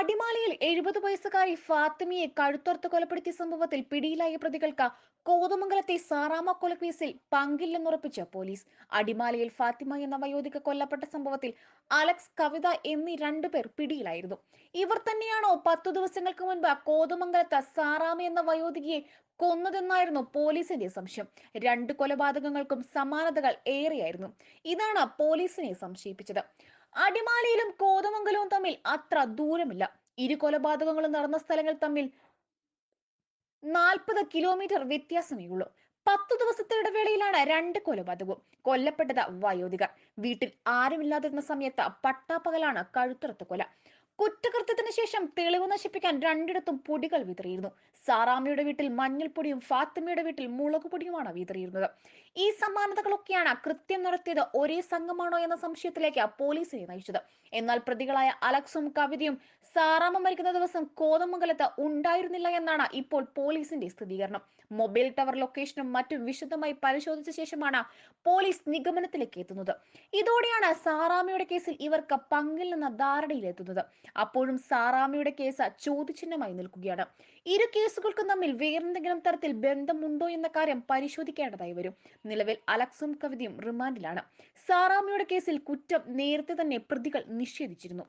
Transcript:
അടിമാലിയിൽ എഴുപത് വയസ്സുകാരി ഫാത്തിമയെ കഴുത്തോർത്ത് കൊലപ്പെടുത്തിയ സംഭവത്തിൽ പിടിയിലായ പ്രതികൾക്ക് കോതമംഗലത്തെ സാറാമ കൊലക്കേസിൽ പങ്കില്ലെന്നുറപ്പിച്ച പോലീസ്. അടിമാലിയിൽ ഫാത്തിമ എന്ന വയോധിക കൊല്ലപ്പെട്ട സംഭവത്തിൽ അലക്സ് കവിത എന്നീ രണ്ടുപേർ പിടിയിലായിരുന്നു. ഇവർ തന്നെയാണോ പത്തു ദിവസങ്ങൾക്ക് മുൻപ് കോതമംഗലത്ത് സാറാമ എന്ന വയോധികയെ കൊന്നതെന്നായിരുന്നു പോലീസിന്റെ സംശയം. രണ്ട് കൊലപാതകങ്ങൾക്കും സമാനതകൾ ഏറെയായിരുന്നു. ഇതാണ് പോലീസിനെ സംശയിപ്പിച്ചത്. അടിമാലിയിലും കോതമംഗലവും തമ്മിൽ അത്ര ദൂരമില്ല. ഇരു കൊലപാതകങ്ങളും നടന്ന സ്ഥലങ്ങൾ തമ്മിൽ നാൽപ്പത് കിലോമീറ്റർ വ്യത്യാസമേ ഉള്ളൂ. പത്തു ദിവസത്തെ ഇടവേളയിലാണ് രണ്ട് കൊലപാതകവും. കൊല്ലപ്പെട്ടത് വയോധികർ. വീട്ടിൽ ആരുമില്ലാതിരുന്ന സമയത്ത് പട്ടാപ്പകലാണ് കഴുത്തുറത്ത് കൊല. കുറ്റകൃത്യത്തിന് ശേഷം തെളിവ് നശിപ്പിക്കാൻ രണ്ടിടത്തും പൊടികൾ വിതറിയിരുന്നു. സാറാമയുടെ വീട്ടിൽ മഞ്ഞൾപ്പൊടിയും ഫാത്തിമയുടെ വീട്ടിൽ മുളക് പൊടിയുമാണ് വിതറിയിരുന്നത്. ഈ സമാനതകളൊക്കെയാണ് കൃത്യം നടത്തിയത് ഒരേ സംഘമാണോ എന്ന സംശയത്തിലേക്ക് പോലീസിനെ നയിച്ചത്. എന്നാൽ പ്രതികളായ അലക്സും കവിതയും സാറാമ്മ മരിക്കുന്ന ദിവസം കോതമംഗലത്ത് ഉണ്ടായിരുന്നില്ല എന്നാണ് ഇപ്പോൾ പോലീസിന്റെ സ്ഥിരീകരണം. മൊബൈൽ ടവർ ലൊക്കേഷനും മറ്റും വിശദമായി പരിശോധിച്ച ശേഷമാണ് പോലീസ് നിഗമനത്തിലേക്ക് എത്തുന്നത്. ഇതോടെയാണ് സാറാമ്മയുടെ കേസിൽ ഇവർക്ക് പങ്കില്ലെന്ന ധാരണയിലെത്തുന്നത്. അപ്പോഴും സാറാമ്മയുടെ കേസ് ചോദ്യചിഹ്നമായി നിൽക്കുകയാണ്. ഇരു കേസുകൾക്കും തമ്മിൽ വേറെന്തെങ്കിലും തരത്തിൽ ബന്ധമുണ്ടോ എന്ന കാര്യം പരിശോധിക്കേണ്ടതായി വരും. നിലവിൽ അലക്സും കവിതയും റിമാൻഡിലാണ്. സാറാമിയുടെ കേസിൽ കുറ്റം നേരത്തെ തന്നെ പ്രതികൾ നിഷേധിച്ചിരുന്നു.